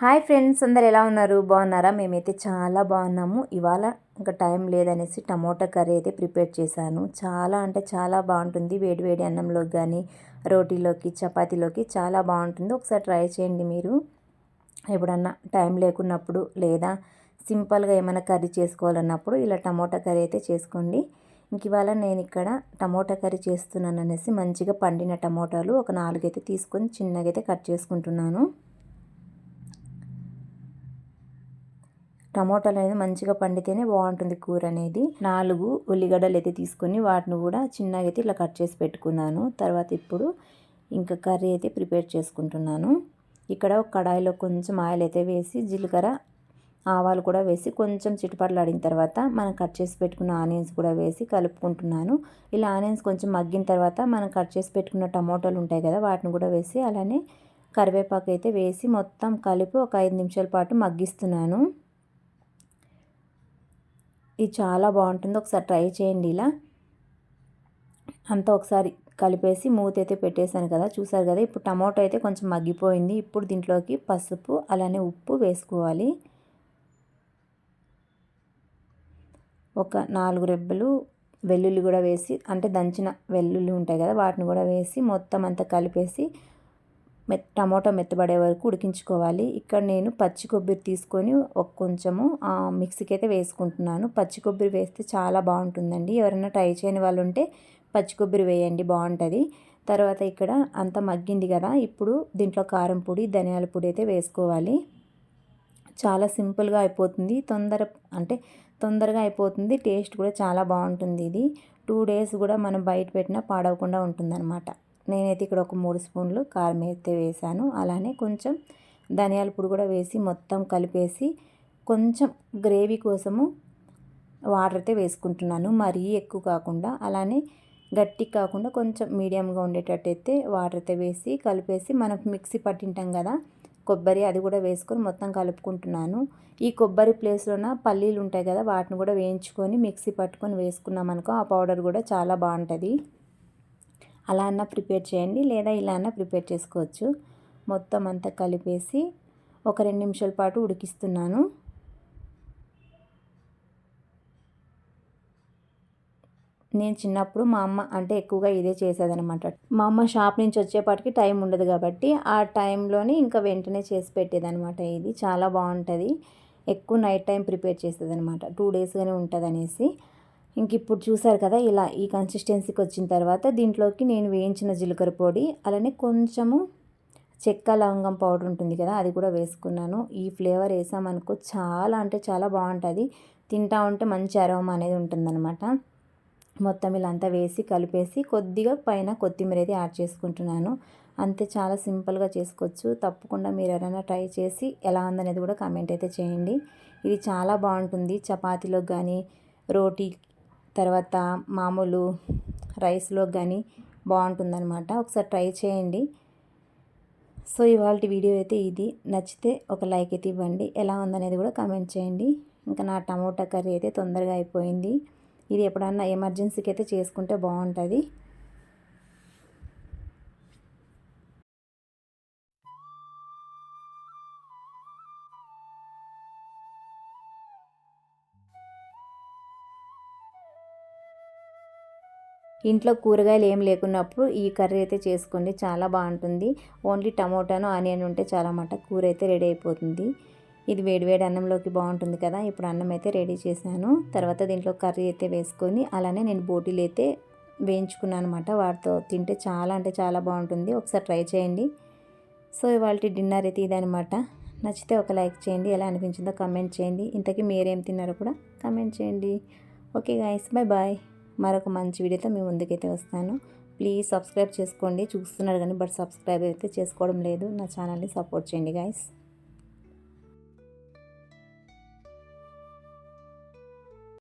Hi friends అందరు ఎలా ఉన్నారు? బాగున్నారా? మేమైతే చాలా బాగున్నాము. ఇవాళ ఇంకా టైం లేదనేసి టమోటా కర్రీ అయితే ప్రిపేర్ చేశాను. చాలా అంటే చాలా బాగుంటుంది. వేడి వేడి అన్నంలోకి కానీ రోటీలోకి చపాతీలోకి చాలా బాగుంటుంది. ఒకసారి ట్రై చేయండి మీరు. ఎప్పుడన్నా టైం లేకున్నప్పుడు లేదా సింపుల్గా ఏమైనా కర్రీ చేసుకోవాలన్నప్పుడు ఇలా టమోటా కర్రీ అయితే చేసుకోండి. ఇంక ఇవాళ నేను ఇక్కడ టమోటా కర్రీ చేస్తున్నాను అనేసి మంచిగా పండిన టమోటాలు ఒక నాలుగైతే తీసుకొని చిన్నగా అయితే కట్ చేసుకుంటున్నాను. టమోటాలు అనేది మంచిగా పండితేనే బాగుంటుంది కూర అనేది నాలుగు ఉల్లిగడ్డలు అయితే తీసుకొని వాటిని కూడా చిన్నగా అయితే ఇలా కట్ చేసి పెట్టుకున్నాను. తర్వాత ఇప్పుడు ఇంకా కర్రీ అయితే ప్రిపేర్ చేసుకుంటున్నాను. ఇక్కడ ఒక కడాయిలో కొంచెం ఆయిల్ అయితే వేసి జీలకర్ర ఆవాలు కూడా వేసి కొంచెం చిటుపట్లు ఆడిన తర్వాత మనం కట్ చేసి పెట్టుకున్న ఆనియన్స్ కూడా వేసి కలుపుకుంటున్నాను. ఇలా ఆనియన్స్ కొంచెం మగ్గిన తర్వాత మనం కట్ చేసి పెట్టుకున్న టమోటాలు ఉంటాయి కదా వాటిని కూడా వేసి అలానే కరివేపాకు అయితే వేసి మొత్తం కలిపి ఒక ఐదు నిమిషాల పాటు మగ్గిస్తున్నాను. ఇది చాలా బాగుంటుంది. ఒకసారి ట్రై చేయండి ఇలా. అంతా ఒకసారి కలిపేసి మూత అయితే పెట్టేశాను కదా చూసారు కదా? ఇప్పుడు టమాటో అయితే కొంచెం మగ్గిపోయింది. ఇప్పుడు దీంట్లోకి పసుపు అలానే ఉప్పు వేసుకోవాలి. ఒక నాలుగు రెబ్బలు వెల్లుల్లి కూడా వేసి అంటే దంచిన వెల్లుల్లి ఉంటాయి కదా వాటిని కూడా వేసి మొత్తం అంతా కలిపేసి మెత్ టమోటా మెత్తబడే వరకు ఉడికించుకోవాలి. ఇక్కడ నేను పచ్చి కొబ్బరి తీసుకొని ఒక కొంచెము మిక్సీకి అయితే వేసుకుంటున్నాను. పచ్చి కొబ్బరి వేస్తే చాలా బాగుంటుందండి. ఎవరైనా ట్రై చేయని వాళ్ళు ఉంటే పచ్చి కొబ్బరి వేయండి బాగుంటుంది. తర్వాత ఇక్కడ అంత మగ్గింది కదా ఇప్పుడు దీంట్లో కారం పొడి ధనియాల పొడి అయితే వేసుకోవాలి. చాలా సింపుల్గా అయిపోతుంది. తొందర అంటే తొందరగా అయిపోతుంది. టేస్ట్ కూడా చాలా బాగుంటుంది ఇది. టూ డేస్ కూడా మనం బయట పెట్టినా పాడవకుండా ఉంటుందన్నమాట. నేనైతే ఇక్కడ ఒక మూడు స్పూన్లు కారం అయితే వేసాను. అలానే కొంచెం ధనియాల పొడి కూడా వేసి మొత్తం కలిపేసి కొంచెం గ్రేవీ కోసము వాటర్ అయితే వేసుకుంటున్నాను. మరీ ఎక్కువ కాకుండా అలానే గట్టి కాకుండా కొంచెం మీడియంగా ఉండేటట్టు అయితే వాటర్ అయితే వేసి కలిపేసి మనం మిక్సీ పట్టింటాం కదా కొబ్బరి అది కూడా వేసుకొని మొత్తం కలుపుకుంటున్నాను. ఈ కొబ్బరి ప్లేస్లోన పల్లీలు ఉంటాయి కదా వాటిని కూడా వేయించుకొని మిక్సీ పట్టుకొని వేసుకున్నాం అనుకో ఆ పౌడర్ కూడా చాలా బాగుంటుంది. అలా అన్న ప్రిపేర్ చేయండి లేదా ఇలా అన్న ప్రిపేర్ చేసుకోవచ్చు. మొత్తం అంతా కలిపేసి ఒక రెండు నిమిషాల పాటు ఉడికిస్తున్నాను. నేను చిన్నప్పుడు మా అమ్మ అంటే ఎక్కువగా ఇదే చేసేదనమాట మా అమ్మ షాప్ నుంచి వచ్చేపాటికి టైం ఉండదు కాబట్టి ఆ టైంలోనే ఇంకా వెంటనే చేసి పెట్టేదనమాట ఇది. చాలా బాగుంటుంది. ఎక్కువ నైట్ టైం ప్రిపేర్ చేసేదనమాట టూ డేస్గానే ఉంటుంది అనేసి ఇంక ఇప్పుడు చూసారు కదా ఇలా ఈ కన్సిస్టెన్సీకి వచ్చిన తర్వాత దీంట్లోకి నేను వేయించిన జీలకర్ర పొడి అలానే కొంచెము చెక్క లవంగం పౌడర్ ఉంటుంది కదా అది కూడా వేసుకున్నాను. ఈ ఫ్లేవర్ వేసామనుకో చాలా అంటే చాలా బాగుంటుంది. తింటా ఉంటే మంచి అరోమా అనేది ఉంటుందన్నమాట. మొత్తం ఇలా అంతా వేసి కలిపేసి కొద్దిగా పైన కొత్తిమీర అయితే యాడ్ చేసుకుంటున్నాను. అంతే చాలా సింపుల్గా చేసుకోవచ్చు. తప్పకుండా మీరు ఎవరైనా ట్రై చేసి ఎలా ఉందనేది కూడా కామెంట్ అయితే చేయండి. ఇది చాలా బాగుంటుంది. చపాతీలో కానీ రోటీ తర్వాత మామూలు రైస్లో కానీ బాగుంటుందన్నమాట ఒకసారి ట్రై చేయండి. సో ఇవాళ వీడియో అయితే ఇది. నచ్చితే ఒక లైక్ అయితే ఇవ్వండి. ఎలా ఉందనేది కూడా కామెంట్ చేయండి. ఇంకా నా టమోటా కర్రీ అయితే తొందరగా అయిపోయింది. ఇది ఎప్పుడన్నా ఎమర్జెన్సీకి అయితే చేసుకుంటే బాగుంటుంది ఇంట్లో కూరగాయలు ఏం లేకున్నప్పుడు ఈ కర్రీ అయితే చేసుకోండి. చాలా బాగుంటుంది. ఓన్లీ టమోటాను ఆనియన్ ఉంటే చాలా మాట కూర అయితే రెడీ అయిపోతుంది. ఇది వేడివేడి అన్నంలోకి బాగుంటుంది కదా. ఇప్పుడు అన్నం అయితే రెడీ చేశాను. తర్వాత దీంట్లో కర్రీ అయితే వేసుకొని అలానే నేను బోటీలు అయితే వేయించుకున్నాను అనమాట వాటితో తింటే చాలా అంటే చాలా బాగుంటుంది. ఒకసారి ట్రై చేయండి. సో ఇవాళ డిన్నర్ అయితే ఇదనమాట నచ్చితే ఒక లైక్ చేయండి. ఎలా అనిపించిందో కమెంట్ చేయండి. ఇంతకీ మీరేం తిన్నారో కూడా కమెంట్ చేయండి. ఓకే గాయస్ బాయ్ బాయ్ మరొక మంచి వీడియోతో మీ ముందుకైతే వస్తాను. ప్లీజ్ సబ్స్క్రైబ్ చేసుకోండి. చూస్తున్నారు కానీ బట్ సబ్స్క్రైబ్ అయితే చేసుకోవడం లేదు. నా ఛానల్ని సపోర్ట్ చేయండి గాయస్